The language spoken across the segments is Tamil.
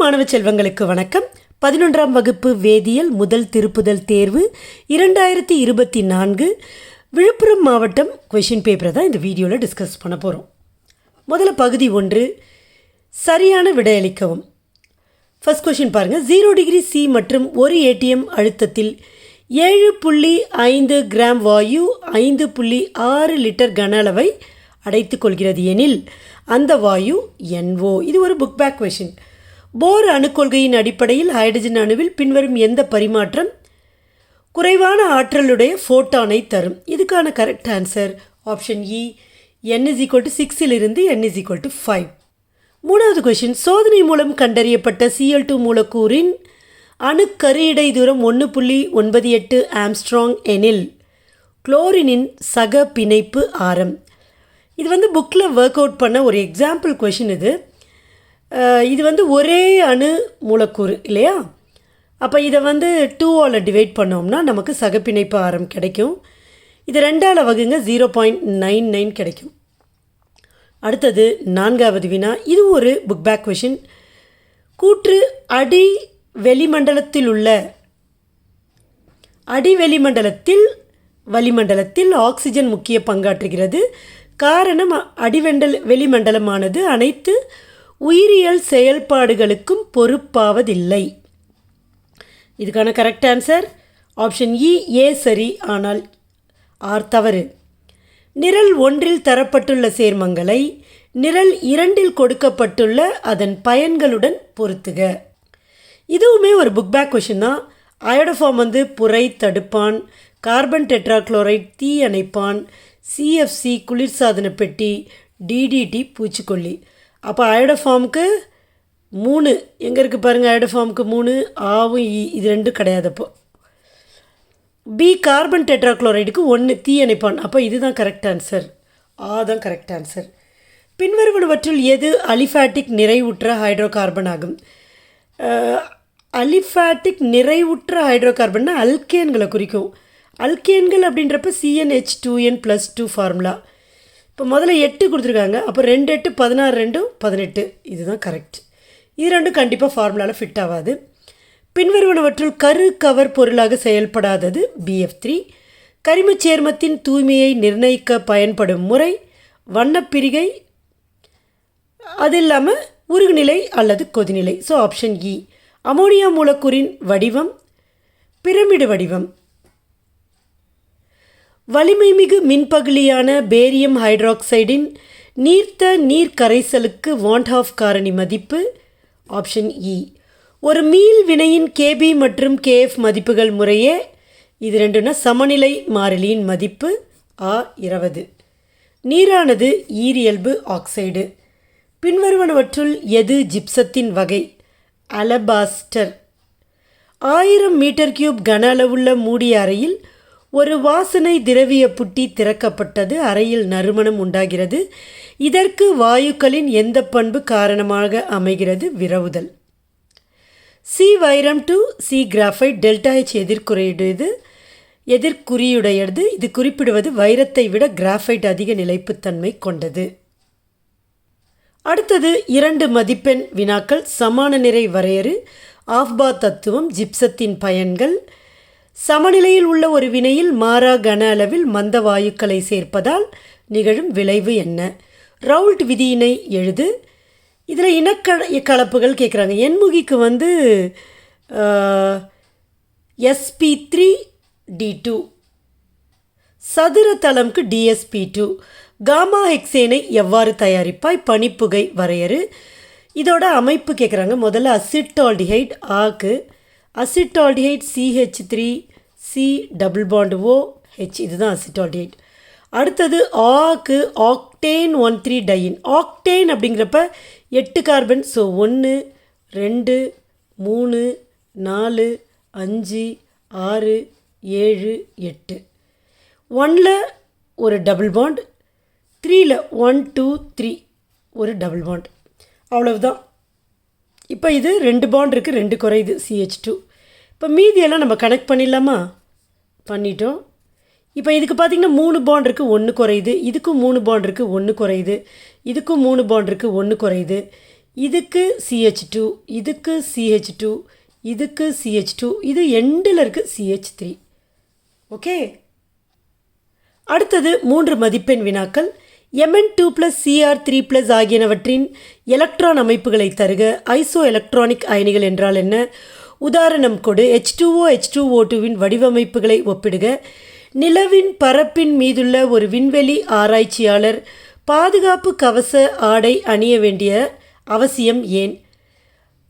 மாணவ செல்வங்களுக்கு வணக்கம். பதினொன்றாம் வகுப்பு வேதியியல் முதல் திருப்புதல் தேர்வு இரண்டாயிரத்தி இருபத்தி நான்கு விழுப்புரம் மாவட்டம் கொஷின் பேப்பரை தான் இந்த வீடியோவில் டிஸ்கஸ் பண்ண போகிறோம் முதல்ல பகுதி ஒன்று சரியான விடையளிக்கவும். ஃபஸ்ட் கொஷின் பாருங்கள் ஜீரோ டிகிரி சி மற்றும் ஒரு ஏடிஎம் அழுத்தத்தில் ஏழு புள்ளி ஐந்து கிராம் வாயு ஐந்து புள்ளி ஆறு லிட்டர் கன அளவை அடைத்துக்கொள்கிறது எனில் அந்த வாயு என்ஓ இது ஒரு புக் பேக் கொஷின் போர் அணுக்கொள்கையின் அடிப்படையில் ஹைட்ரஜன் அணுவில் பின்வரும் எந்த பரிமாற்றம்? குறைவான ஆற்றலுடைய ஃபோட்டானை தரும். இதுக்கான correct answer option E N is equal to சிக்ஸிலிருந்து N is equal to five மூணாவது கொஷின் சோதனை மூலம் கண்டறியப்பட்ட சிஎல் டூ மூலக்கூறின் அணுக்கரு இடை தூரம் ஒன்று புள்ளி ஒன்பது எட்டு ஆம்ஸ்ட்ராங் எனில் குளோரினின் சக பிணைப்பு ஆரம். இது வந்து புக்கில் ஒர்க் அவுட் பண்ண ஒரு எக்ஸாம்பிள் கொஷின் இது. இது வந்து ஒரே அணு மூலக்கூறு இல்லையா? அப்போ இதை வந்து டூவால் டிவைட் பண்ணோம்னா நமக்கு சகப்பிணைப்பு ஆரம் கிடைக்கும். இது ரெண்டால் வகுங்க ஜீரோ பாயிண்ட் நைன் நைன் கிடைக்கும். அடுத்தது நான்காவது வினா இது ஒரு புக் பேக் கொஷின் கூற்று அடி வெளிமண்டலத்தில் உள்ள அடி வெளிமண்டலத்தில் வளிமண்டலத்தில் ஆக்சிஜன் முக்கிய பங்காற்றுகிறது. காரணம் அடிவெண்டல் வெளிமண்டலமானது அனைத்து உயிரியல் செயல்பாடுகளுக்கும் பொறுப்பாவதில்லை. இதுக்கான correct answer option E A சரி ஆனால் ஆர் தவறு. நிரல் ஒன்றில் தரப்பட்டுள்ள சேர்மங்களை நிரல் இரண்டில் கொடுக்கப்பட்டுள்ள அதன் பயன்களுடன் பொருத்துக. இதுவுமே ஒரு புக் பேக் கொஷின் தான். அயோடோஃபார்ம் வந்து புரை தடுப்பான் கார்பன் டெட்ராக்ளோரைட் தீ அணைப்பான் சிஎஃப்சி குளிர்சாதன பெட்டி டிடிடி பூச்சிக்கொல்லி. அப்போ அயோடோஃபார்முக்கு மூணு. எங்கே இருக்குது பாருங்கள் அயோடோஃபார்முக்கு மூணு ஆவும் இ இது ரெண்டும் கிடையாது அப்போ. பி கார்பன் டெட்ராக்ளோரைடுக்கு ஒன்று தீ அணைப்பான். அப்போ இதுதான் கரெக்ட் ஆன்சர் ஆ தான் கரெக்ட் ஆன்சர் பின்வருவனவற்றில் எது அலிஃபேட்டிக் நிறைவுற்ற ஹைட்ரோ கார்பன் ஆகும் அலிஃபேட்டிக் நிறைவுற்ற ஹைட்ரோ கார்பன்னா அல்கேன்களை குறிக்கும். அல்கேன்கள் அப்படின்றப்ப CNH two N plus two formula இப்போ முதல்ல எட்டு கொடுத்துருக்காங்க. அப்போ ரெண்டு எட்டு பதினாறு ரெண்டும் பதினெட்டு. இதுதான் கரெக்ட் இது ரெண்டும் கண்டிப்பாக ஃபார்முலாவில் ஃபிட் ஆகாது. பின்வருவனவற்றுள் கரு கவர் பொருளாக செயல்படாதது பிஎஃப் த்ரீ கரிமச் சேர்மத்தின் தூய்மையை நிர்ணயிக்க பயன்படும் முறை வண்ணப்பிரிகை. அது இல்லாமல் உருகுநிலை அல்லது கொதிநிலை. ஸோ ஆப்ஷன் இ அமோனியா மூலக்கூறின் வடிவம் பிரமிடு வடிவம். வலிமைமிகு மின்பகுளியான பேரியம் ஹைட்ராக்சைடின் நீர்த்த நீர் கரைசலுக்கு வாண்ட் ஆஃப் காரணி மதிப்பு? ஆப்ஷன் இ ஒரு மீள் வினையின் கேபி மற்றும் கேஎஃப் மதிப்புகள் முறையே இது ரெண்டுனா சமநிலை மாறிலியின் மதிப்பு. ஆ இருபது. நீரானது ஈரியல்பு ஆக்சைடு. பின்வருவனவற்றுள் எது ஜிப்சத்தின் வகை? அலபாஸ்டர். ஆயிரம் மீட்டர் கியூப் கன அளவுள்ள மூடிய அறையில் ஒரு வாசனை திரவிய புட்டி திறக்கப்பட்டது. அறையில் நறுமணம் உண்டாகிறது. இதற்கு வாயுக்களின் எந்த பண்பு காரணமாக அமைகிறது? விரவுதல். சி வைரம் to C graphite delta H எதிர்குறையுடையது. எதிர்குறியுடையது. இது குறிப்பிடுவது வைரத்தை விட கிராஃபைட் அதிக நிலைப்புத்தன்மை கொண்டது. அடுத்தது இரண்டு மதிப்பெண் வினாக்கள். சமான நிறை வரையறு. ஆஃபா தத்துவம். ஜிப்சத்தின் பயன்கள். சமநிலையில் உள்ள ஒரு வினையில் மாறா கன அளவில் மந்த வாயுக்களை சேர்ப்பதால் நிகழும் விளைவு என்ன? ரவுல்ட் விதியினை எழுது. இதில் இனக்க கலப்புகள் கேட்குறாங்க. எண்முகிக்கு வந்து எஸ்பி த்ரீ டி டூ சதுர தளம்க்கு டிஎஸ்பி டூ காமா ஹெக்சேனை எவ்வாறு தயாரிப்பாய்? பனிப்புகை வரையறு. இதோட அமைப்பு கேட்குறாங்க. முதல்ல அசிட்டால்டிஹைட் ஆக்கு acetaldehyde CH three C double bond O H இதுதான் அசிட்டால்டிஹைட் அடுத்தது ஆக்கு octane one three diyne octane அப்படிங்கிறப்ப எட்டு கார்பன் ஸோ ஒன்று ரெண்டு மூணு நாலு அஞ்சு ஆறு ஏழு எட்டு. ஒனில் ஒரு டபுள் பாண்ட் த்ரீயில் ஒன் டூ த்ரீ ஒரு டபுள் பாண்ட் அவ்வளவுதான். இப்போ இது ரெண்டு பாண்ட் இருக்குது ரெண்டு குறையுது சிஹெச் டூ இப்போ மீதியெல்லாம் நம்ம கனெக்ட் பண்ணிடலாமா? பண்ணிட்டோம். இப்போ இதுக்கு பார்த்தீங்கன்னா மூணு பாண்ட் இருக்குது ஒன்று குறையுது. இதுக்கும் மூணு பாண்ட் இருக்குது ஒன்று குறையுது. இதுக்கும் மூணு பாண்ட் இருக்குது ஒன்று குறையுது. இதுக்கு சிஹெச் டூ இதுக்கு சிஹெச் டூ இதுக்கு சிஹெச் டூ இது எண்டில் இருக்குது சிஹெச் த்ரீ ஓகே? அடுத்தது மூன்று மதிப்பெண் வினாக்கள். MN two plus CR three plus ஆகியனவற்றின் electron அமைப்புகளை தருக. ஐசோ எலக்ட்ரானிக் அயனிகள் என்றால் என்ன? உதாரணம் கொடு. H two O H two O டூவின் வடிவமைப்புகளை ஒப்பிடுக. நிலவின் பரப்பின் மீதுள்ள ஒரு விண்வெளி ஆராய்ச்சியாளர் பாதுகாப்பு கவச ஆடை அணிய வேண்டிய அவசியம் ஏன்?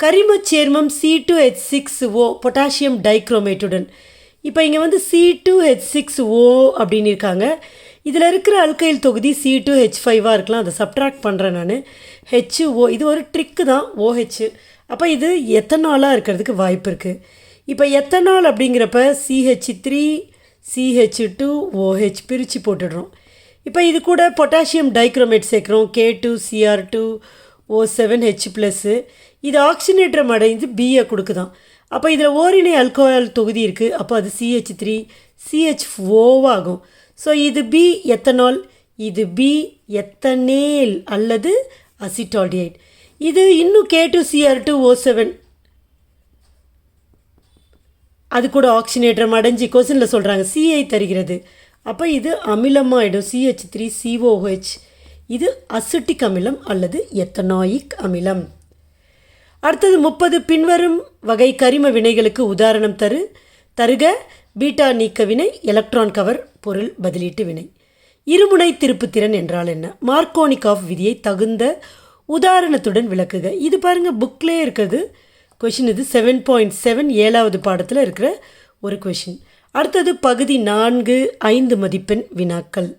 கரிமச் சேர்மம் C two H six O potassium டைக்ரோமேட்டுடன். இப்போ இங்கே வந்து C two H six O அப்படின்னு இருக்காங்க. இதில் இருக்கிற அல்கைல் தொகுதி சி டூ ஹெச் ஃபைவாக இருக்கலாம். அதை சப்ட்ராக்ட் பண்ணுறேன் நான். ஹெச் ஓ இது ஒரு ட்ரிக்கு தான். ஓஹெச் அப்போ இது எத்தனாலாக இருக்கிறதுக்கு வாய்ப்பு இருக்குது இப்போ எத்தனால் அப்படிங்கிறப்ப CH three CH two OH பிரித்து போட்டுடுறோம். இப்போ இது கூட பொட்டாசியம் டைக்ரோமேட் சேர்க்குறோம். K two CR two O seven H plus இது ஆக்சினேற்றம் அடைந்து பிஏ கொடுக்குதான். அப்போ இதில் ஓரினை அல்கோஹால் தொகுதி இருக்குது அப்போ அது சிஹெச் த்ரீ சிஹெச் ஓவாகும் ஸோ இது பி எத்தனால்? இது பி எத்தனேல் அல்லது அசிட்டால்டியைட் இது இன்னும் K two CR two O seven அது கூட ஆக்சினேட்டர் அடைஞ்சு கொஸ்டினில் சொல்கிறாங்க சிஐ தருகிறது. அப்போ இது அமிலமாயிடும். சிஹெச் த்ரீ சிஓஹெச் இது அசிட்டிக் அமிலம் அல்லது எத்தனாயிக் அமிலம். அடுத்தது முப்பது பின்வரும் வகை கரிம வினைகளுக்கு உதாரணம் தரு. தருக பீட்டா நீக்க வினை எலக்ட்ரான் கவர் பொருள் பதிலீட்டு வினை. இருமுனை திருப்புத்திறன் என்றால் என்ன? மார்க்கோனிக் ஆஃப் விதியை தகுந்த உதாரணத்துடன் விளக்குக. இது பாருங்கள் புக்லேயே இருக்குது. கொஷின் இது செவன் பாயிண்ட் செவன் ஏழாவது பாடத்தில் இருக்கிற ஒரு கொஷின் அடுத்தது பகுதி நான்கு ஐந்து மதிப்பெண் வினாக்கள்.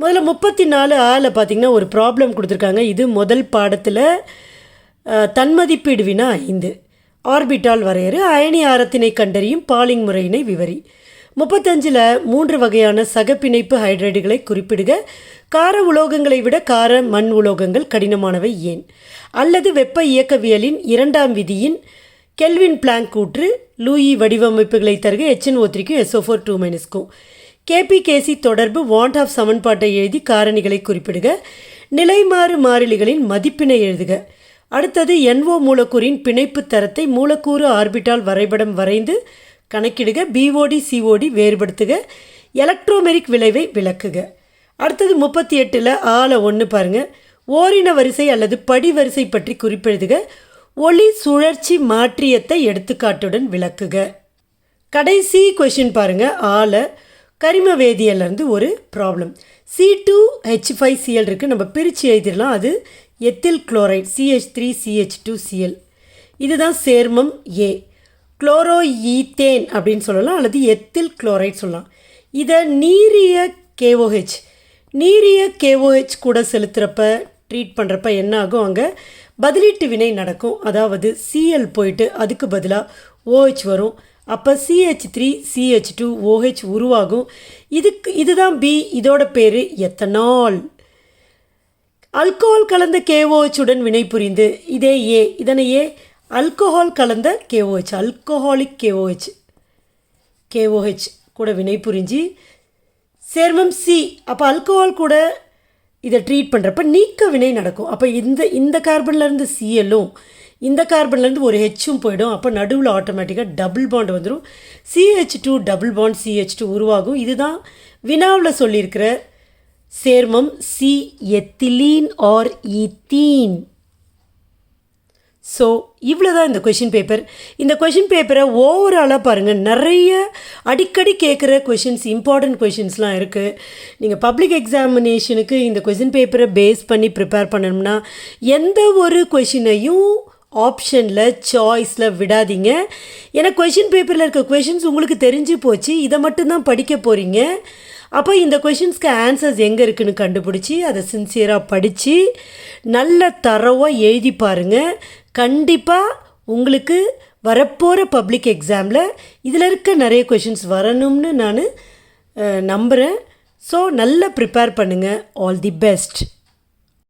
முதல்ல முப்பத்தி நாலு ஆல பார்த்தீங்கன்னா ஒரு ப்ராப்ளம் கொடுத்துருக்காங்க. இது முதல் பாடத்தில் தன்மதிப்பீடு வினா ஐந்து. ஆர்பிட்டால் வரையறு அயனி ஆரத்தினை கண்டறியும் பாலிங் முறையினை விவரி. முப்பத்தஞ்சில் மூன்று வகையான சகப்பிணைப்பு ஹைட்ரைடுகளை குறிப்பிடுக. கார உலோகங்களை விட கார மண் உலோகங்கள் கடினமானவை ஏன்? அல்லது வெப்ப இயக்கவியலின் இரண்டாம் விதியின் கெல்வின் பிளாங்க் கூற்று லூயி வடிவமைப்புகளை தருக எச்என் ஓத்திரிக்கும் த்ரீக்கும் எஸ்ஓ ஃபோர் டூ மைனஸ்க்கும் கேபிகேசி தொடர்பு வாண்ட் ஆஃப் சமன்பாட்டை எழுதி காரணிகளை குறிப்பிடுக. நிலைமாறு மாறிலிகளின் மதிப்பினை எழுதுக. அடுத்தது என்ஓ மூலக்கூறின் பிணைப்பு தரத்தை மூலக்கூறு ஆர்பிட்டால் வரைபடம் வரைந்து கணக்கிடுக. பிஓடி சிஓடி வேறுபடுத்துக. எலக்ட்ரோமெரிக் விளைவை விளக்குக. அடுத்தது முப்பத்தி எட்டில் ஆளை ஒன்று பாருங்கள் ஓரின வரிசை அல்லது படி வரிசை பற்றி குறிப்பெழுதுக. ஒளி சுழற்சி மாற்றியத்தை எடுத்துக்காட்டுடன் விளக்குக. கடைசி கொஷின் பாருங்கள் ஆளை கரிம வேதியிலேருந்து ஒரு problem C two H five CL இருக்குது நம்ம பிரித்து எழுதிடலாம். அது ethyl chloride CH three CH two CL இதுதான் சேர்மம் ஏ குளோரோ ஈத்தேன் அப்படின்னு சொல்லலாம். அல்லது எத்தில் குளோரைட் சொல்லலாம். இதை நீரிய கேஓஹெச் நீரிய கேஓஹெச் கூட செலுத்துகிறப்ப ட்ரீட் பண்ணுறப்ப என்ன ஆகும் அங்கே? பதிலீட்டு வினை நடக்கும். அதாவது சிஎல் போயிட்டு அதுக்கு பதிலாக ஓஹெச் வரும். அப்போ CH three CH two OH உருவாகும். இதுக்கு இதுதான் பி இதோட பேர் எத்தனால். அல்கோஹால் கலந்த கேஓஹெச்சுடன் வினை புரிந்து இதே ஏ இதனை ஏ அல்கோஹால் கலந்த கேஓஹெச் அல்கோஹாலிக் கேஓஹெச் கேஓஹெச் கூட வினை புரிஞ்சு சேர்மம் சி அப்போ அல்கோஹால் கூட இதை ட்ரீட் பண்ணுறப்ப நீக்க வினை நடக்கும். அப்போ இந்த இந்த கார்பன்லேருந்து சிஎல்லும் இந்த கார்பன்லேருந்து ஒரு ஹெச்சும் போயிடும். அப்போ நடுவில் ஆட்டோமேட்டிக்காக டபுள் பாண்ட் வந்துடும் CH two double bond CH two உருவாகும். இதுதான் வினாவில் சொல்லியிருக்கிற சேர்மம் C ethylene or ethene so இவ்வளோ தான் இந்த கொஷின் பேப்பர் இந்த கொஷின் பேப்பரை ஓவராலாக பாருங்கள் நிறைய அடிக்கடி கேட்குற கொஷின்ஸ் இம்பார்ட்டண்ட் கொஷின்ஸ்லாம் இருக்குது நீங்கள் பப்ளிக் எக்ஸாமினேஷனுக்கு இந்த கொஷின் பேப்பரை பேஸ் பண்ணி ப்ரிப்பேர் பண்ணணும்னா எந்த ஒரு கொஷினையும் ஆப்ஷனில் சாய்ஸில் விடாதீங்க. ஏன்னா கொஷின் பேப்பரில் இருக்க கொஷின்ஸ் உங்களுக்கு தெரிஞ்சு போச்சு இதை மட்டும்தான் படிக்க போகிறீங்க அப்போ இந்த கொஷின்ஸ்க்கு ஆன்சர்ஸ் எங்கே இருக்குன்னு கண்டுபிடிச்சி அதை சின்சியராக படித்து நல்ல தரவாக எழுதி பாருங்கள் கண்டிப்பாக உங்களுக்கு வரப்போகிற பப்ளிக் எக்ஸாமில் இதில் இருக்க நிறைய கொஷின்ஸ் வரணும்னு நான் நம்புகிறேன் ஸோ நல்லா ப்ரிப்பேர் பண்ணுங்கள் ஆல் தி பெஸ்ட்